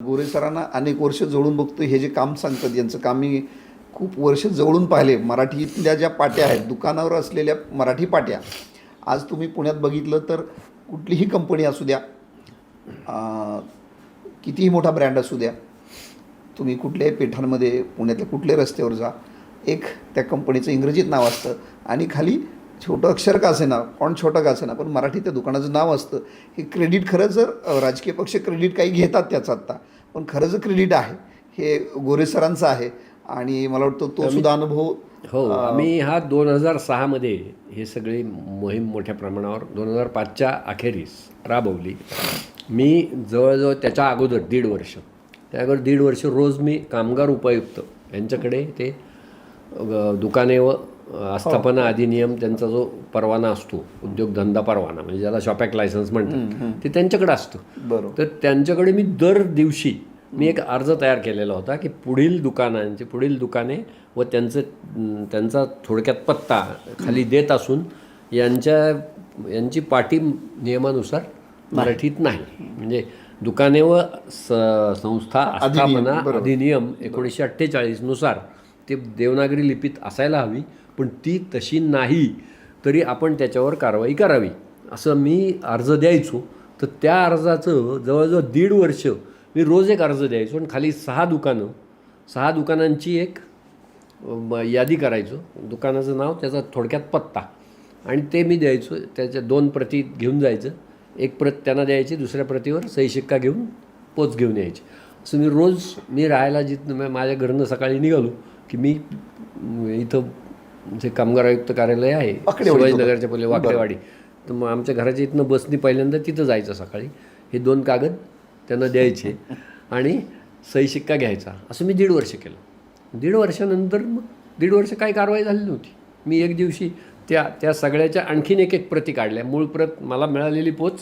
गोरे सरांना अनेक वर्ष जवळून बघतो हे जे काम सांगतात यांचं काम मी खूप वर्ष जवळून पाहिले. मराठीतल्या ज्या पाट्या आहेत दुकानावर असलेल्या मराठी पाट्या आज तुम्ही पुण्यात बघितलं तर कुठलीही कंपनी असू द्या कितीही मोठा ब्रँड असू द्या तुम्ही कुठल्याही पेठांमध्ये पुण्यातल्या कुठल्याही रस्त्यावर जा एक त्या कंपनीचं इंग्रजीत नाव असतं आणि खाली छोटं अक्षर का असेना? पण छोटं का असेना? पण मराठी त्या दुकानाचं नाव असतं. हे क्रेडिट खरं जर राजकीय पक्ष क्रेडिट काही घेतात त्याचं आत्ता पण खरं जर क्रेडिट आहे हे गोरे सरांचं आहे आणि मला वाटतं तो सुद्धा अनुभव हो आम्ही हा दोन हजार सहामध्ये हे सगळी मोहीम मोठ्या प्रमाणावर दोन हजार पाचच्या अखेरीस राबवली. मी जवळजवळ त्याच्या अगोदर दीड वर्ष त्या अगोदर दीड वर्ष रोज मी कामगार उपायुक्त यांच्याकडे ते दुकाने व आस्थापना अधिनियम त्यांचा जो परवाना असतो उद्योगधंदा परवाना म्हणजे ज्याला शॉपॅक लायसन्स म्हणतात ते त्यांच्याकडे असतं. बरोबर. तर त्यांच्याकडे मी दर दिवशी मी एक अर्ज तयार केलेला होता की पुढील दुकानांचे पुढील दुकाने व त्यांचं त्यांचा थोडक्यात पत्ता खाली देत असून यांच्या यांची पाटी नियमानुसार मराठीत नाही. म्हणजे दुकाने व संस्था आस्थापना अधिनियम एकोणीसशे अठ्ठेचाळीसनुसार ते देवनागरी लिपीत असायला हवी. पण ती तशी नाही तरी आपण त्याच्यावर कारवाई करावी. असं मी अर्ज द्यायचो. तर त्या अर्जाचं जवळजवळ दीड वर्ष मी रोज एक अर्ज द्यायचो आणि खाली सहा दुकानं सहा दुकानांची एक म- यादी करायचो. दुकानाचं नाव त्याचा थोडक्यात पत्ता. आणि ते मी द्यायचो. त्याच्या दोन प्रती घेऊन जायचं. एक प्रत त्यांना द्यायची दुसऱ्या प्रतीवर सही शिक्का घेऊन पोच घेऊन यायची. असं मी रोज मी राहायला जिथं माझ्या घरनं सकाळी निघालो की मी इथं जे कामगार आयुक्त कार्यालय आहे शिवाजीनगरच्या पहिले वाकडेवाडी. तर मग आमच्या घराच्या इथनं बसनी पहिल्यांदा तिथं जायचं सकाळी. हे दोन कागद त्यांना द्यायचे आणि सही शिक्का घ्यायचा. असं मी दीड वर्ष केलं. दीड वर्षानंतर मग दीड वर्ष काही कारवाई झाली नव्हती. मी एक दिवशी त्या त्या सगळ्याच्या आणखीन एक एक प्रती काढल्या. मूळ प्रत मला मिळालेली पोच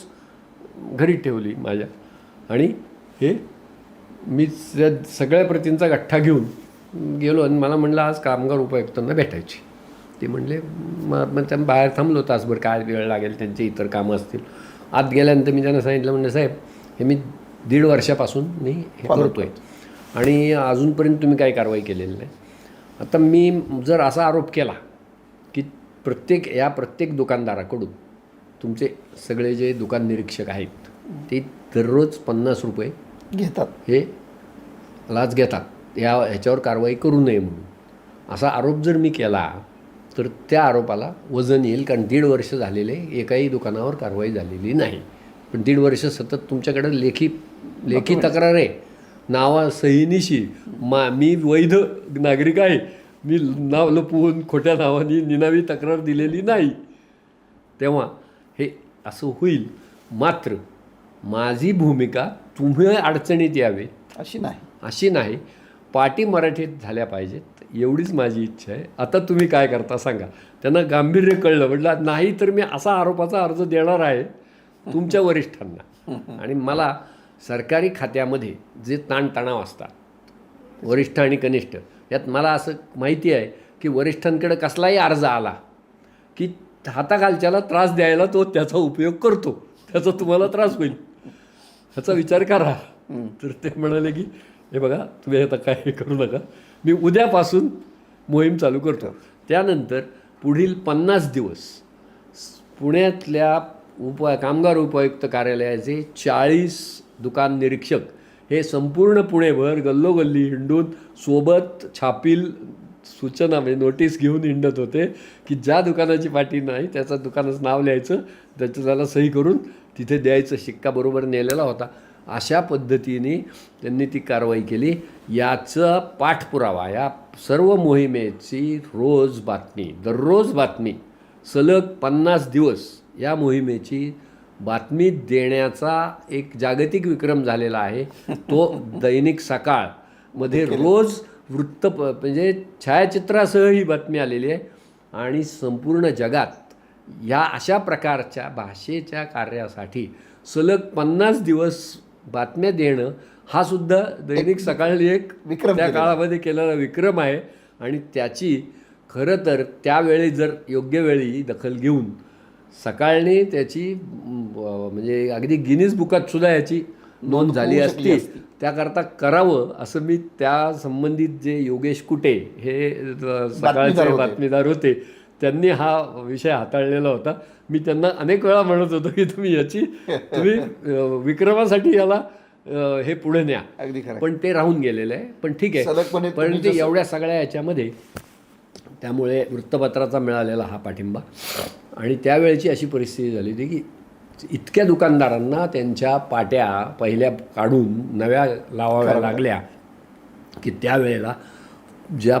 घरी ठेवली माझ्या. आणि हे मी त्या सगळ्या प्रतींचा गठ्ठा घेऊन गेलो आणि मला म्हणलं आज कामगार उपायुक्तांना भेटायची. ते म्हणले मग मग त्या बाहेर थांबलो तासभर काय वेळ लागेल त्यांचे इतर कामं असतील. आत गेल्यानंतर मी त्यांना सांगितलं म्हणलं साहेब हे मी दीड वर्षापासून मी हे करतो आहे आणि अजूनपर्यंत तुम्ही काही कारवाई केलेली नाही. आता मी जर असा आरोप केला की प्रत्येक या प्रत्येक दुकानदाराकडून तुमचे सगळे जे दुकान निरीक्षक आहेत ते दररोज पन्नास रुपये घेतात. हे लाच घेतात. या ह्याच्यावर कारवाई करू नये म्हणून. असा आरोप जर मी केला तर त्या आरोपाला वजन येईल कारण दीड वर्ष झालेले एकाही दुकानावर कारवाई झालेली नाही. पण दीड वर्ष सतत तुमच्याकडे लेखी लेखी तक्रार आहे. नावा सहीनिशी मा मी वैध नागरिक आहे. मी नाव लपवून खोट्या नावाने निनावी तक्रार दिलेली नाही. तेव्हा हे असं होईल. मात्र माझी भूमिका तुम्ही अडचणीत यावे. अशी नाही. अशी नाही. पाटी मराठीत झाल्या पाहिजेत एवढीच माझी इच्छा आहे. आता तुम्ही काय करता सांगा. त्यांना गांभीर्य कळलं. म्हटलं नाही तर मी असा आरोपाचा अर्ज देणार आहे तुमच्या वरिष्ठांना. आणि मला सरकारी खात्यामध्ये जे ताणतणाव असतात वरिष्ठ आणि कनिष्ठ यात मला असं माहिती आहे की वरिष्ठांकडे कसलाही अर्ज आला की हाताखालच्याला त्रास द्यायला तो त्याचा उपयोग करतो. त्याचा तुम्हाला त्रास होईल. ह्याचा विचार करा. तर ते म्हणाले की हे बघा तुम्ही आता काय हे करू नका. मी उद्यापासून मोहीम चालू करतो. त्यानंतर पुढील पन्नास दिवस पुण्यातल्या उप कामगार उपायुक्त कार्यालयाचे चाळीस दुकान निरीक्षक हे संपूर्ण पुणेभर गल्लोगल्ली हिंडून सोबत छापील सूचना म्हणजे नोटीस घेऊन हिंडत होते की ज्या दुकानाची पाठी नाही त्याचं दुकानाचं नाव लिहायचं त्याचं त्याला सही करून तिथे द्यायचं. शिक्का बरोबर नेलेला होता. अशा पद्धतीने त्यांनी ती कारवाई केली. याचा पाठपुरावा या सर्व मोहिमेची रोज बातमी दररोज बातमी सलग पन्नास दिवस या मोहिमेची बातमी देण्याचा एक जागतिक विक्रम झालेला आहे. तो दैनिक सकाळमध्ये रोज वृत्त म्हणजे छायाचित्रासह ही बातमी आलेली आहे आणि संपूर्ण जगात या अशा प्रकारच्या भाषेच्या कार्यासाठी सलग पन्नास दिवस बातम्या देणं हा सुद्धा दैनिक सकाळी एक विक्रम त्या. काळामध्ये केलेला विक्रम आहे आणि त्याची खरं तर त्यावेळी जर योग्य वेळी दखल घेऊन सकाळने त्याची म्हणजे अगदी गिनीज बुकात सुद्धा याची नोंद झाली असती. त्याकरता करावं असं मी त्या संबंधित जे योगेश कुटे हे सकाळचे. बातमीदार होते त्यांनी हा विषय हाताळलेला होता. मी त्यांना अनेक वेळा म्हणत होतो की तुम्ही याची तुम्ही विक्रमासाठी याला हे पुढे न्या. अगदी पण ते राहून गेलेलं आहे. पण ठीक आहे. पण ते एवढ्या सगळ्या याच्यामध्ये त्यामुळे वृत्तपत्राचा मिळालेला हा पाठिंबा. आणि त्यावेळेची अशी परिस्थिती झाली होती की इतक्या दुकानदारांना त्यांच्या पाट्या पहिल्या काढून नव्या लावाव्या लागल्या की त्यावेळेला ज्या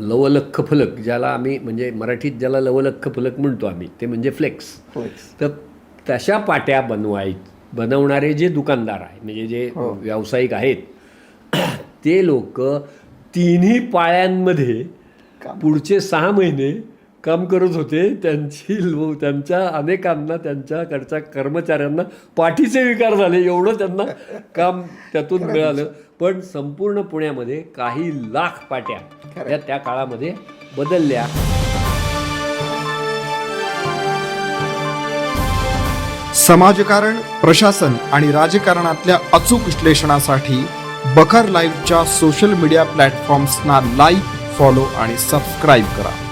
लवलख्ख फलक ज्याला आम्ही म्हणजे मराठीत ज्याला लवलख्ख फलक म्हणतो आम्ही ते म्हणजे फ्लेक्स. तर तशा पाट्या बनवाय बनवणारे जे दुकानदार आहे म्हणजे जे हो. व्यावसायिक आहेत ते लोक तिन्ही पाळ्यांमध्ये. पुढचे सहा महिने काम करत होते त्यांची लो त्यांच्या अनेकांना त्यांच्याकडच्या कर्मचाऱ्यांना पाठीचे विकार झाले एवढं त्यांना काम त्यातून मिळालं. पण संपूर्ण पुण्यामध्ये काही लाख पाट्या. त्या त्या काळामध्ये बदलल्या. समाजकारण प्रशासन आणि राजकारणातल्या अचूक विश्लेषणासाठी बखर लाईव्हच्या सोशल मीडिया प्लॅटफॉर्म्सना लाईक फॉलो आणि सबस्क्राईब करा.